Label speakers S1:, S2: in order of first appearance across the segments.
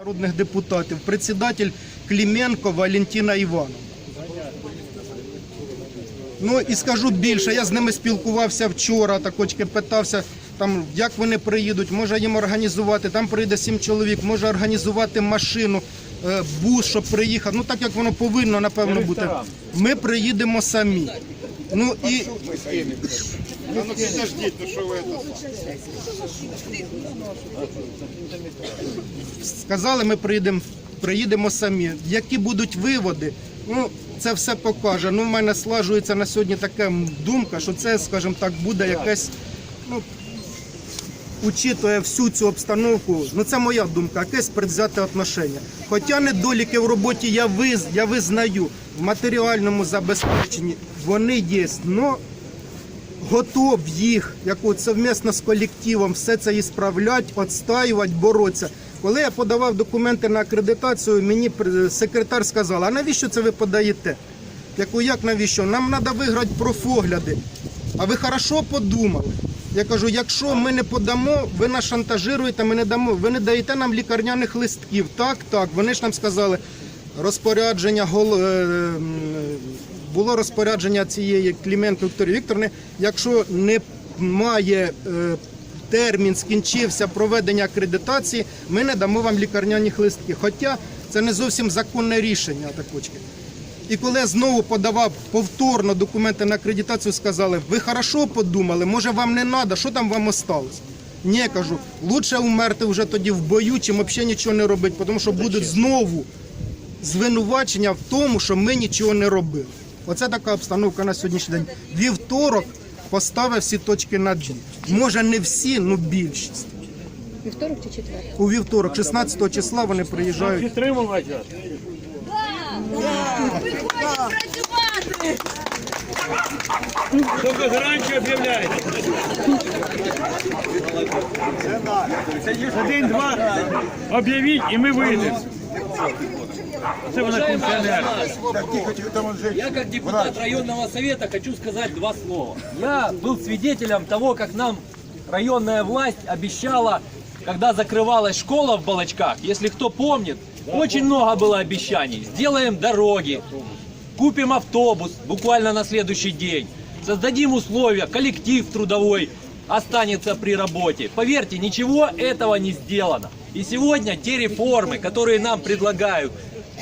S1: народних депутатів, председатель Клименко Валентина Івановна. Ну і скажу більше, я з ними спілкувався вчора, такочки питався, там, як вони приїдуть, може їм організувати, там прийде сім чоловік, може організувати машину, е, бус, щоб приїхав. Ну так як воно повинно, напевно, бути. Ми приїдемо самі. Ну і
S2: Ну, ну подождите, ну что вы это?
S1: сказали, ми приїдемо, приїдемо самі. Які будуть виводи, ну це все покаже. Ну, в мене слажується на сьогодні така думка, що це, скажімо так, буде якесь, ну, учитує всю цю обстановку, ну це моя думка, якесь предвзяте отношення. Хоча недоліки в роботі я, виз, я визнаю, в матеріальному забезпеченні вони є, але готов їх, як от совмісно з колективом, все це і справляти, відстаювати, боротися. Коли я подавав документи на акредитацію, мені секретар сказала, а навіщо це ви подаєте? Я кажу, як навіщо? Нам треба виграти профогляди. А ви хорошо подумали? Я кажу, якщо ми не подамо, ви нас шантажируєте, ми не дамо, ви не даєте нам лікарняних листків. Так, так. Вони ж нам сказали, розпорядження гол... було розпорядження цієї Кліменко Вікторії Вікторовни, якщо не має е, термін, скінчився проведення акредитації, ми не дамо вам лікарняних листків. Хоча це не зовсім законне рішення такочки. І коли я знову подавав повторно документи на акредитацію, сказали, ви хорошо подумали, може вам не треба, що там вам осталось? Ні, кажу, лучше умерти вже тоді в бою, чим взагалі нічого не робити, тому що будуть знову звинувачення в тому, що ми нічого не робили. Оце така обстановка на сьогоднішній день. Вівторок поставив всі точки над «і». Може не всі, але більшість.
S3: Вівторок чи четвер?
S1: У вівторок, 16 числа, вони приїжджають.
S4: Підтримувати вас. Тільки раніше об'являйте. Один-два об'явіть і ми вийдемо.
S5: Я как депутат районного совета хочу сказать два слова. Я был свидетелем того, как нам районная власть обещала, когда закрывалась школа в Балачках, если кто помнит, очень много было обещаний. Сделаем дороги, купим автобус буквально на следующий день, создадим условия, коллектив трудовой останется при работе. Поверьте, ничего этого не сделано. И сегодня те реформы, которые нам предлагают,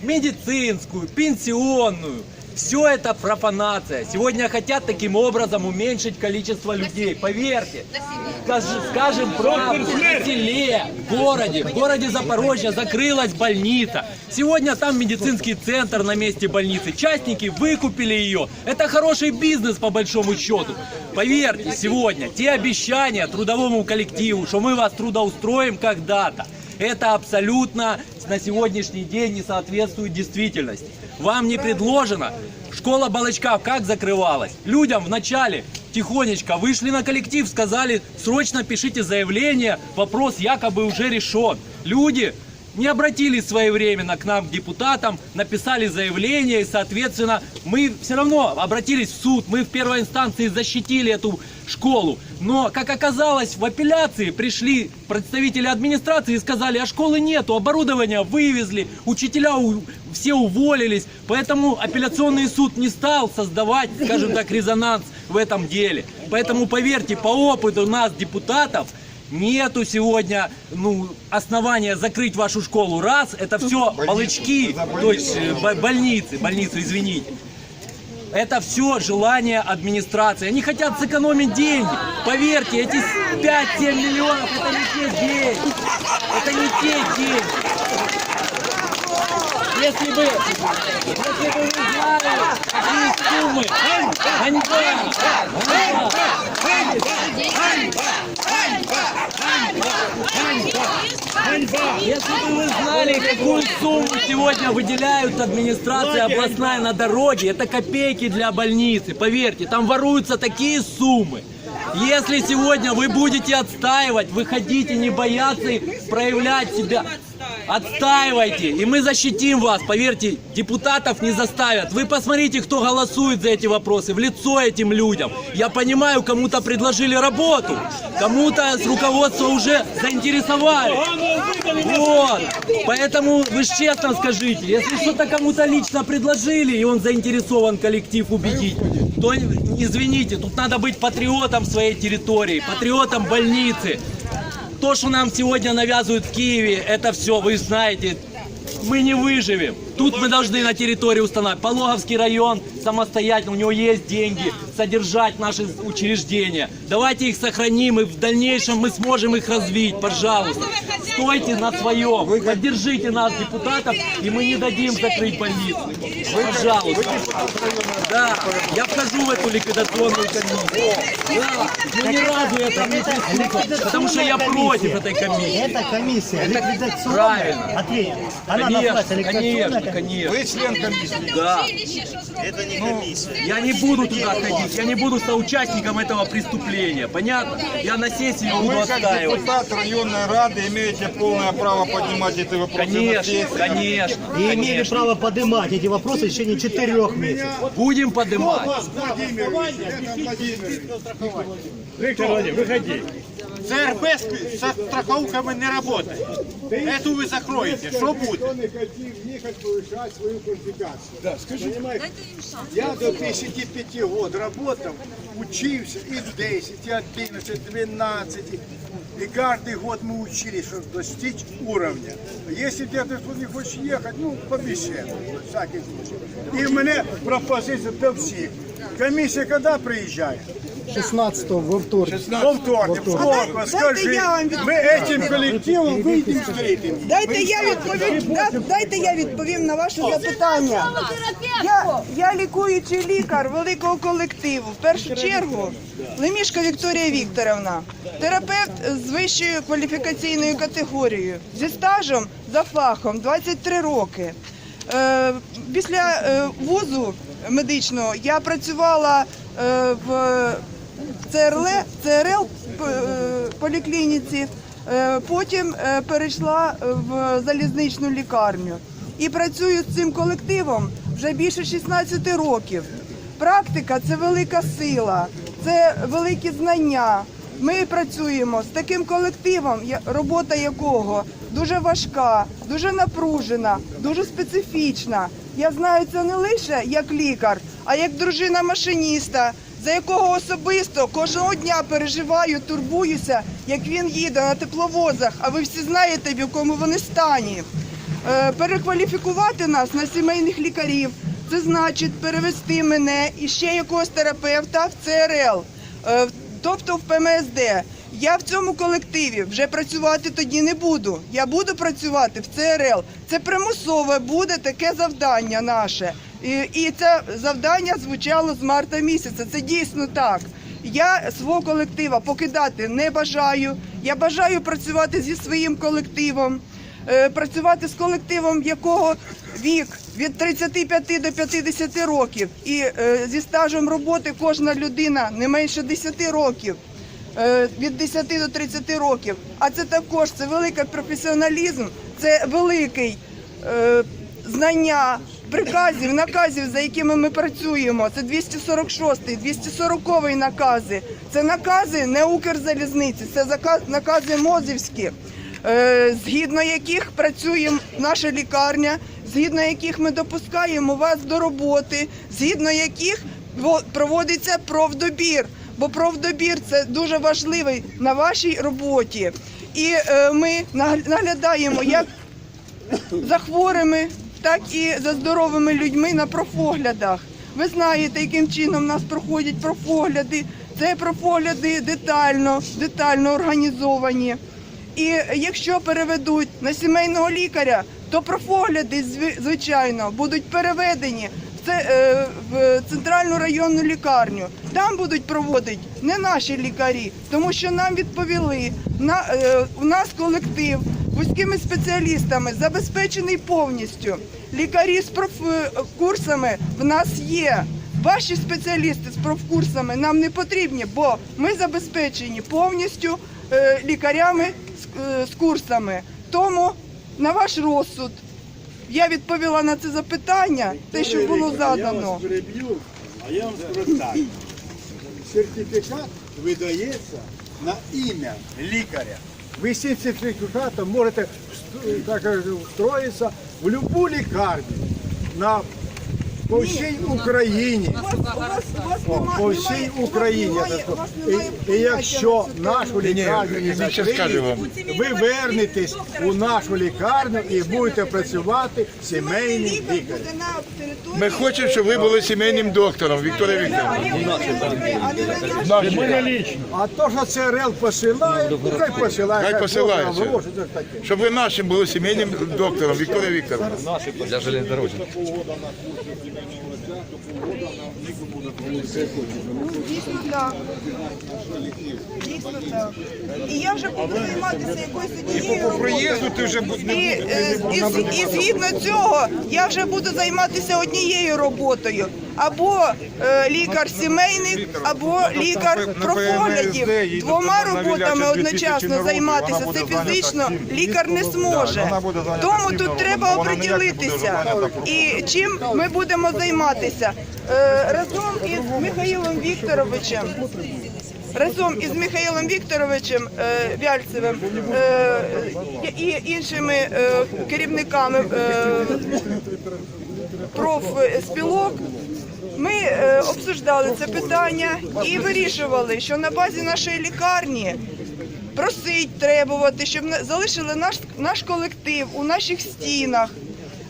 S5: медицинскую, пенсионную, все это профанация. Сегодня хотят таким образом уменьшить количество людей. Поверьте. Скажем правду, на селе, в городе, в городе Запорожье закрылась больница. Сегодня там медицинский центр на месте больницы. Частники выкупили ее. Это хороший бизнес по большому счету. Поверьте, сегодня те обещания трудовому коллективу, что мы вас трудоустроим когда-то, это абсолютно на сегодняшний день не соответствует действительности. Вам не предложено. Школа Балачков как закрывалась? Людям вначале тихонечко вышли на коллектив, сказали, срочно пишите заявление, вопрос якобы уже решен. Люди не обратились своевременно к нам, к депутатам, написали заявление, и, соответственно, мы все равно обратились в суд, мы в первой инстанции защитили эту школу. Но, как оказалось, в апелляции пришли представители администрации и сказали, а школы нету, оборудование вывезли, учителя у- все уволились, поэтому апелляционный суд не стал создавать, скажем так, резонанс в этом деле. Поэтому, поверьте, по опыту нас, депутатов, Нету сегодня ну, основания закрыть вашу школу. Раз, это все балычки, то есть э, бо- больницы, больницу, извините. Это все желание администрации. Они хотят сэкономить деньги. Поверьте, эти 5-7 миллионов это не те деньги. Это не те деньги. Если бы, если бы вы знали, какие суммы, ганьба, Если бы вы знали, какую сумму сегодня выделяют администрация областная на дороге, это копейки для больницы. Поверьте, там воруются такие суммы. Если сегодня вы будете отстаивать, выходите, не бояться проявлять себя. Отстаивайте, и мы защитим вас. Поверьте, депутатов не заставят. Вы посмотрите, кто голосует за эти вопросы, в лицо этим людям. Я понимаю, кому-то предложили работу, кому-то с руководства уже заинтересовали. Вот. Поэтому вы честно скажите, если что-то кому-то лично предложили, и он заинтересован коллектив убедить, то извините, тут надо быть патриотом своей территории, патриотом больницы. То, что нам сегодня навязывают в Киеве, это все, вы знаете, мы не выживем. Тут мы должны на территории установить. Пологовский район самостоятельно, у него есть деньги содержать наши учреждения. Давайте их сохраним, и в дальнейшем мы сможем их развить, пожалуйста. Стойте на своем, поддержите нас, депутатов, и мы не дадим закрыть больницу. Пожалуйста. Да, я вхожу в эту ликвидационную комиссию. Да, но ни разу это не присутствовал, потому что я против этой комиссии.
S6: Это комиссия ликвидационная.
S5: правильно.
S6: Ответь. Она
S5: Конечно, конечно, конечно.
S2: Вы член комиссии.
S5: Да.
S6: Это не комиссия.
S5: Я не буду туда ходить, я не буду соучастником этого преступления, понятно? Я на сессии буду
S2: Вы как
S5: отстаивать.
S2: депутат районной рады имеете полное право поднимать эти вопросы на
S5: Конечно,
S2: сессии.
S5: конечно.
S6: И имели
S5: конечно.
S6: право поднимать эти вопросы в течение четырех месяцев.
S5: Будем поднимать.
S4: Виктор Владимирович, выходи.
S7: ЦРБ с со страховками не работает. Эту ви закроєте. Що буде?
S8: не хотів їхати повищати свою кваліфікацію. Да, скажіть, я до 55 років работав, учився і в 10, і 11, 12. И каждый год мы учились, чтобы достичь уровня. Если где-то кто не хочет ехать, ну, побеседуем, на всякий случай. И у меня пропозиция до всех. Комиссия когда приезжает?
S1: 16-го во вторник.
S8: Во вторник. Сколько, скажи. Мы этим коллективом выйдем встретим.
S9: Дайте я відповім. да- Дайте я відповім на ваше запитання. Я, я лікуючий лікар великого колективу. В першу чергу Лемішка Вікторія Вікторовна, терапевт з вищою кваліфікаційною категорією, зі стажем за фахом 23 роки. Е, Після е, вузу медичного я працювала е, в ЦРЛ, ЦРЛ е, поліклініці, е, потім е, перейшла в залізничну лікарню і працюю з цим колективом вже більше 16 років. Практика це велика сила, це великі знання. Ми працюємо з таким колективом, робота якого дуже важка, дуже напружена, дуже специфічна. Я знаю це не лише як лікар, а як дружина машиніста, за якого особисто кожного дня переживаю, турбуюся, як він їде на тепловозах. А ви всі знаєте, в якому вони стані. Е, Перекваліфікувати нас на сімейних лікарів. Це значить перевести мене і ще якогось терапевта в ЦРЛ, е, тобто в ПМСД. Я в цьому колективі вже працювати тоді не буду. Я буду працювати в ЦРЛ. Це примусове буде таке завдання наше. І, це завдання звучало з марта місяця. Це дійсно так. Я свого колектива покидати не бажаю. Я бажаю працювати зі своїм колективом е, працювати з колективом, якого вік від 35 до 50 років, і е, зі стажем роботи кожна людина не менше 10 років. е, Від 10 до 30 років, а це також це великий професіоналізм, це великий знання приказів, наказів, за якими ми працюємо. Це 246, 240 накази. Це накази не Укрзалізниці, це накази Мозівські е, згідно яких працює наша лікарня, згідно яких ми допускаємо вас до роботи, згідно яких проводиться профдобір. Бо профдобір це дуже важливий на вашій роботі. І е, ми наглядаємо як за хворими, так і за здоровими людьми на профоглядах. Ви знаєте, яким чином у нас проходять профогляди. Це профогляди детально, детально організовані. І якщо переведуть на сімейного лікаря, то профогляди, зви- звичайно, будуть переведені в це- е, в центральну районну лікарню. Там будуть проводити не наші лікарі, тому що нам відповіли, на, е, у нас колектив вузькими спеціалістами забезпечений повністю. Лікарі з профкурсами в нас є. Ваші спеціалісти з профкурсами нам не потрібні, бо ми забезпечені повністю е, лікарями з, е, з курсами. Тому на ваш розсуд. Я відповіла на це запитання, те, що було
S8: Я вас
S9: задано.
S8: переб'ю, а я вам скажу так. Сертифікат видається на ім'я лікаря. Ви з цим сертифікатом можете вст- так встроїтися в будь-яку лікарню. На по всій Україні. По всій Україні. І, якщо нашу лікарню не закриють, ви вернетесь у нашу лікарню і будете працювати сімейним
S9: Лікар
S8: лікарем.
S2: Ми хочемо, щоб ви були сімейним доктором, Вікторія Вікторівна.
S9: А
S8: то, що це РЛ посилає, ну, хай посилає.
S2: Хай посилає. Щоб ви нашим були сімейним доктором, Вікторія Вікторівна.
S5: Для
S9: Дійсно так. Дійсно так. І я вже буду займатися якоюсь однією роботою.
S2: ти вже
S9: І, е, і, з- і згідно цього я вже буду займатися однією роботою. Або е, лікар сімейний, або лікар профоглядів. Двома роботами одночасно займатися це фізично лікар не зможе. Тому тут треба оприділитися. І чим ми будемо займатися Е, разом із Михайлом Вікторовичем. Разом із Михайлом Вікторовичем е, Вяльцевим і іншими керівниками профспілок ми е, обсуждали це питання і вирішували, що на базі нашої лікарні просить требувати, щоб залишили наш, наш колектив у наших стінах,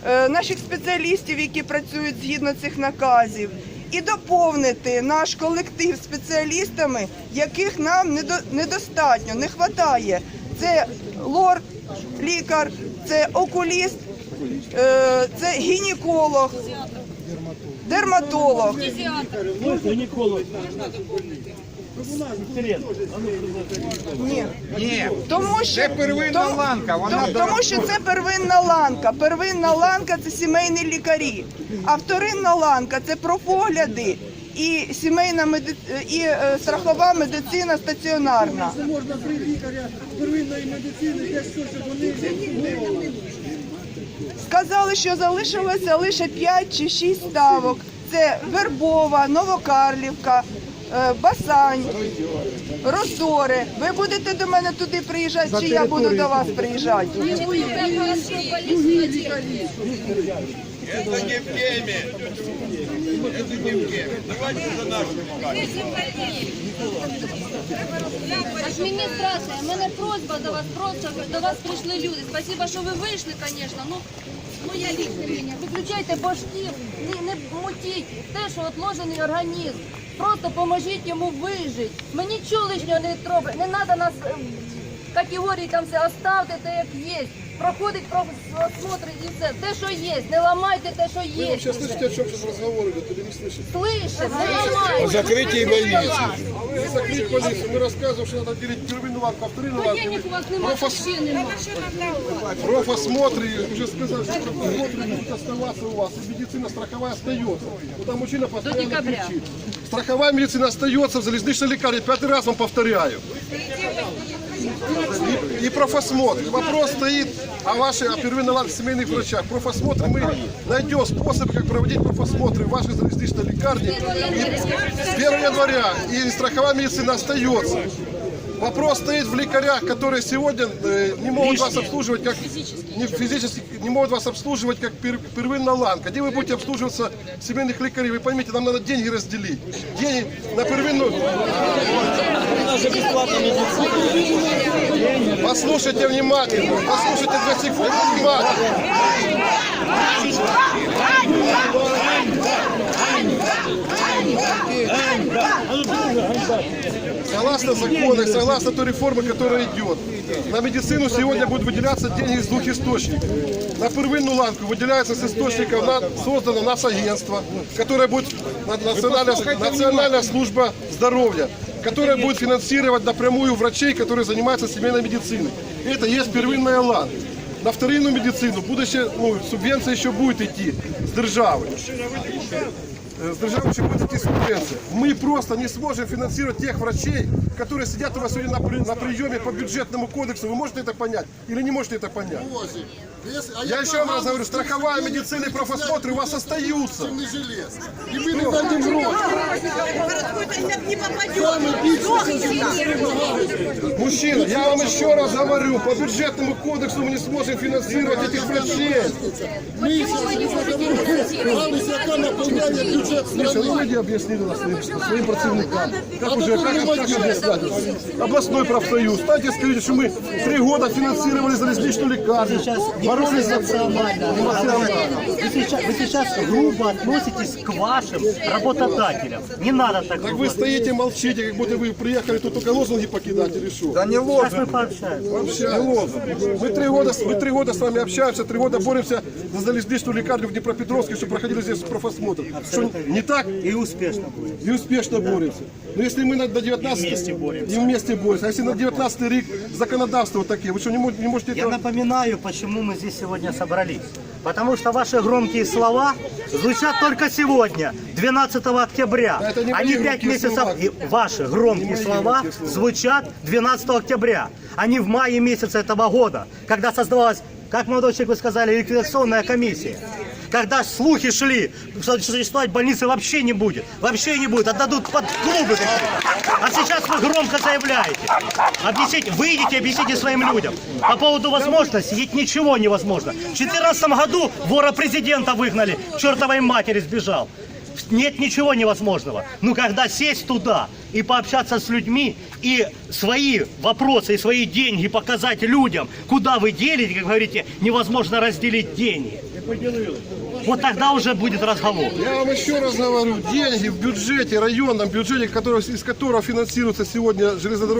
S9: е, наших спеціалістів, які працюють згідно цих наказів, і доповнити наш колектив спеціалістами, яких нам недо- недостатньо, не вистачає. Це лор, лікар, це окуліст, е, це гінеколог, дерматолог.
S4: Гінеколог.
S9: Ні.
S2: Ні.
S9: Тому що
S2: Це первинна
S9: тому-
S2: ланка, вона
S9: тому, тому що це первинна ланка. Первинна ланка це сімейні лікарі, а вторинна ланка це профогляди і сімейна меди... і е, страхова медицина стаціонарна.
S8: Можна при лікаря первинної медицини, де що, щоб вони
S9: Сказали, що залишилося лише 5 чи 6 ставок. Це Вербова, Новокарлівка, е, Басань, Розори. Ви будете до мене туди приїжджати, чи я буду до вас приїжджати?
S2: Це не в темі. Це не в темі. Давайте за нашу
S3: Адміністрація, у мене просьба до вас, просто до вас прийшли люди. Спасибо, що ви вийшли, звісно. Ну, моя лічне мнение. Виключайте башків, не, не мутіть те, що отложений організм. Просто поможіть йому вижити. Ми нічого лишнього не робимо. Не треба нас в категорії там все оставте те, як є. Проходить профосмотр і все. Те, що є. Не ламайте те, що є. Ви зараз слышите, о чому зараз розговор йде, чи не слышите? Слышите, не ламайте.
S2: О закритій больниці.
S10: Закрыть полицию. Мы рассказываем, что надо делить первую ланку, а вторую
S3: Ну,
S10: ланку.
S3: денег у вас немає, взагалі немає.
S10: Профосмотры, уже сказали, что профосмотры будут оставаться у вас, и медицина страховая остается. Вот там мужчина постоянно
S3: декабря.
S10: кричит. Страховая медицина остается в залезничной лекарне, пятый раз вам повторяю. И, и профосмотр. Вопрос стоит о вашей о первинной ланке семейных врачах. Профосмотр мы найдем способ, как проводить профосмотры в вашей залезничной лекарне. И с 1 января. И страховая медицина остается. Вопрос стоит в лекарях, которые сегодня э, не могут вас обслуживать как не физически не могут вас обслуживать как пер, первинная ланка. Где вы будете обслуживаться семейных лекарей? Вы поймите, нам надо деньги разделить. Деньги на первинную. Послушайте внимательно. Послушайте две секунды внимательно. Согласно закону, согласно той реформе, которая идет, на медицину сегодня будут выделяться деньги из двух источников. На первинную ланку выделяется с источников на, создано нас агентство, которое будет на- национальная, национальная служба здоровья, которая будет финансировать напрямую врачей, которые занимаются семейной медициной. Это есть первинная ланка. На вторинную медицину будущее, ну, субвенция еще будет идти с державы. Э, С державы еще будет идти субвенция. Мы просто не сможем финансировать тех врачей, которые сидят у вас сегодня на, при- на приеме по бюджетному кодексу. Вы можете это понять или не можете это понять? Я еще раз говорю, страховая медицина и профосмотры у вас остаются. И мы не дадим грош. Мужчина, я вам еще раз говорю, по бюджетному кодексу мы не сможем финансировать этих врачей. Миша, ну люди объяснили нас своим, своим працівникам. Как уже, как, как объяснять? Областной профсоюз. Кстати, скажите, что мы три года финансировали залезничную лекарню. Боролись за
S6: Эмоционально. Вы сейчас, вы сейчас грубо относитесь к вашим работодателям. Не надо так
S10: Так
S6: грубо.
S10: вы стоите, молчите, как будто вы приехали тут только лозунги покидать или что? Да не
S6: Сейчас мы пообщаемся.
S10: Вообще, не лозунг. Мы три года, мы три года с вами общаемся, три года боремся за залезничную лекарню в Днепропетровске, чтобы проходили здесь профосмотр. Что, не так?
S6: И успешно будет.
S10: И успешно боремся. Но если мы на, до 19
S6: И вместе боремся.
S10: И вместе боремся. А если на 19 рік законодавство такие, вы что, не, мо- не можете
S6: Я
S10: это...
S6: напоминаю, почему мы здесь сегодня собрались. Потому что ваши громкие слова звучат только сегодня, 12 октября.
S10: Это не мои
S6: Они пять
S10: громкие
S6: месяцев...
S10: слова.
S6: И ваши громкие
S10: мои
S6: слова
S10: громкие слова.
S6: звучат 12 октября, не в мае месяце этого года, когда создавалась, как молодой человек вы сказали, ликвидационная комиссия. Когда слухи шли, что существовать больницы вообще не будет. Вообще не будет. Отдадут под клубы. А сейчас вы громко заявляете. Объясните, выйдите, объясните своим людям. По поводу возможности, ведь ничего невозможно. В 2014 году вора президента выгнали, чертовой матери сбежал. Нет ничего невозможного. Но когда сесть туда и пообщаться с людьми, и свои вопросы, и свои деньги показать людям, куда вы делите, как говорите, невозможно разделить деньги. Вот тогда уже будет разговор.
S10: Я вам еще раз говорю, деньги в бюджете, районном бюджете, который, из которого финансируется сегодня железнодорожный